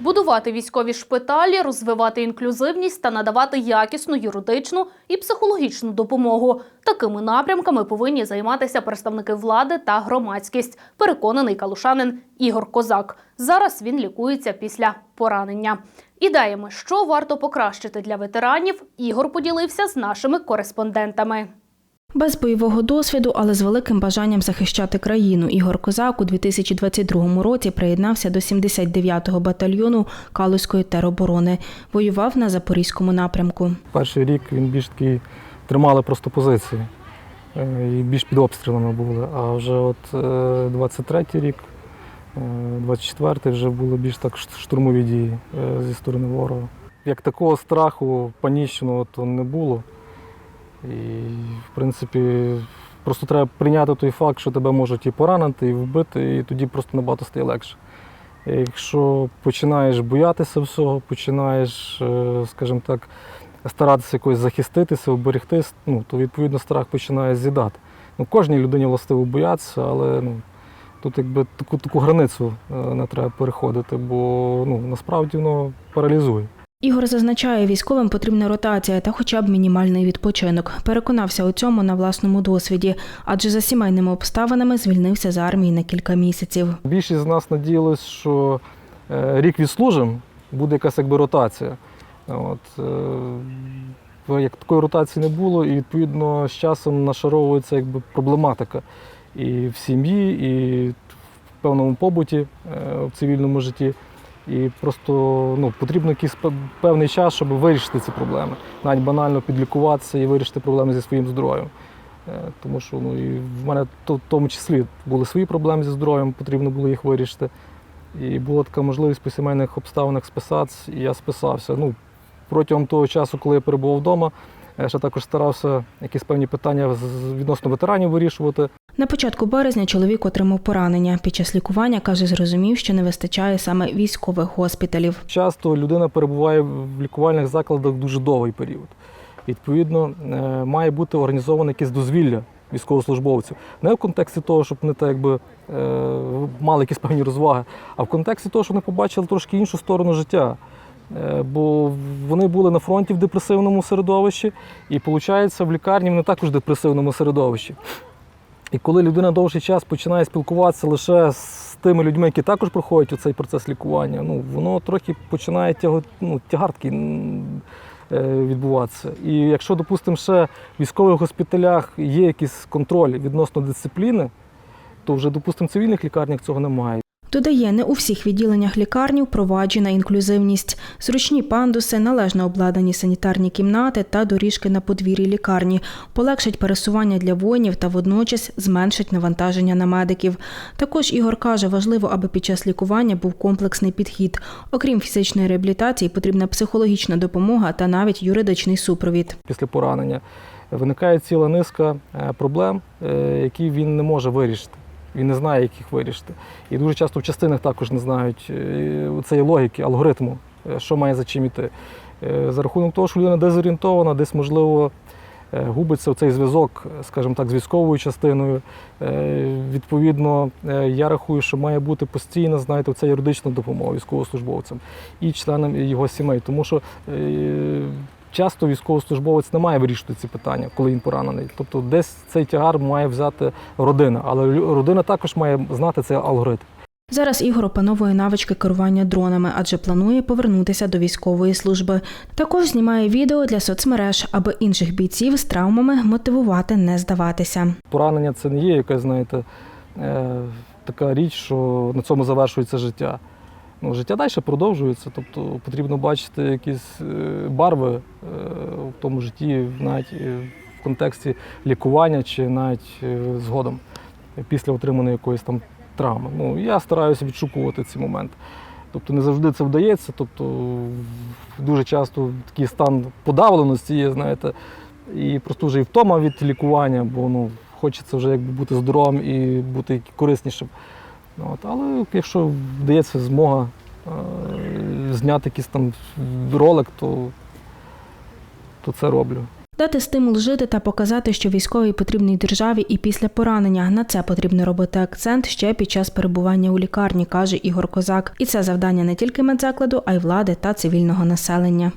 Будувати військові шпиталі, розвивати інклюзивність та надавати якісну юридичну і психологічну допомогу. Такими напрямками повинні займатися представники влади та громадськість. Переконаний калушанин Ігор Козак. Зараз він лікується після поранення. Ідеями, що варто покращити для ветеранів, Ігор поділився з нашими кореспондентами. Без бойового досвіду, але з великим бажанням захищати країну, Ігор Козак у 2022 році приєднався до 79-го батальйону Калузької тероборони. Воював на Запорізькому напрямку. Перший рік він більш такий тримали просто позиції е, і більш під обстрілами були. А вже от е, 23-й рік, е, 24-й вже були більш так штурмові дії е, зі сторони ворога. Як такого страху панічного то не було. І, в принципі, просто треба прийняти той факт, що тебе можуть і поранити, і вбити, і тоді просто набагато стає легше. Якщо починаєш боятися всього, починаєш, е, скажімо так, старатися якось захиститися, оберегтись, ну, то відповідно страх починає з'їдати. Ну, кожній людині властиво боятися, але ну, тут якби таку, таку границю е, не треба переходити, бо ну, насправді воно паралізує. Ігор зазначає, військовим потрібна ротація та хоча б мінімальний відпочинок. Переконався у цьому на власному досвіді, адже за сімейними обставинами звільнився з армії на кілька місяців. Більшість з нас надіялись, що е, рік відслужимо, буде якась якби ротація. От, е, як такої ротації не було, і відповідно з часом нашаровується якби проблематика і в сім'ї, і в певному побуті е, в цивільному житті. І просто ну, потрібно якийсь певний час, щоб вирішити ці проблеми. Навіть банально підлікуватися і вирішити проблеми зі своїм здоров'ям. Е, Тому що ну, і в мене в тому числі були свої проблеми зі здоров'ям, потрібно було їх вирішити. І була така можливість по сімейних обставинах списатися, і я списався. Ну, протягом того часу, коли я перебував вдома, я ще також старався якісь певні питання відносно ветеранів вирішувати. На початку березня чоловік отримав поранення. Під час лікування каже, зрозумів, що не вистачає саме військових госпіталів. Часто людина перебуває в лікувальних закладах дуже довгий період. Відповідно, е, має бути організоване якесь дозвілля військовослужбовців. Не в контексті того, щоб вони так якби е, мали якісь певні розваги, а в контексті того, щоб вони побачили трошки іншу сторону життя. Е, Бо вони були на фронті в депресивному середовищі, і виходить, в лікарні вони також в депресивному середовищі. І коли людина довший час починає спілкуватися лише з тими людьми, які також проходять цей процес лікування, ну воно трохи починає тяго, ну, тягар е, відбуватися. І якщо, допустимо, ще в військових госпіталях є якийсь контроль відносно дисципліни, то вже, допустимо, в цивільних лікарнях цього немає. Додає, не у всіх відділеннях лікарні впроваджена інклюзивність. Зручні пандуси, належно обладнані санітарні кімнати та доріжки на подвір'ї лікарні полегшать пересування для воїнів та водночас зменшать навантаження на медиків. Також Ігор каже, важливо, аби під час лікування був комплексний підхід. Окрім фізичної реабілітації, потрібна психологічна допомога та навіть юридичний супровід. Після поранення виникає ціла низка е, проблем, е, які він не може вирішити. Він не знає, як їх вирішити. І дуже часто в частинах також не знають е, цієї логіки, алгоритму, е, що має за чим іти. Е, За рахунок того, що людина дезорієнтована, десь, можливо, губиться цей зв'язок, скажімо так, з військовою частиною. Відповідно, я рахую, що має бути постійно, знаєте, ця юридична допомога військовослужбовцям і членам його сімей. Тому що часто військовослужбовець не має вирішити ці питання, коли він поранений. Тобто десь цей тягар має взяти родина, але родина також має знати цей алгоритм. Зараз Ігор опановує навички керування дронами, адже планує повернутися до військової служби. Також знімає відео для соцмереж, аби інших бійців з травмами мотивувати не здаватися. Поранення це не є якась, знаєте, е, така річ, що на цьому завершується життя. Ну, життя далі продовжується, тобто потрібно бачити якісь е, барви е, в тому житті, навіть е, в контексті лікування чи навіть згодом після отриманої якоїсь там травми. Ну, я стараюся відшукувати ці моменти. Тобто не завжди це вдається. Тобто дуже часто такий стан подавленості є, знаєте, і просто вже і втома від лікування, бо ну, хочеться вже якби бути здоровим і бути кориснішим. Ну, От, але якщо вдається змога е, зняти якийсь там ролик, то, то це роблю. Дати стимул жити та показати, що військовий потрібний державі і після поранення. На це потрібно робити акцент ще під час перебування у лікарні, каже Ігор Козак. І це завдання не тільки медзакладу, а й влади та цивільного населення.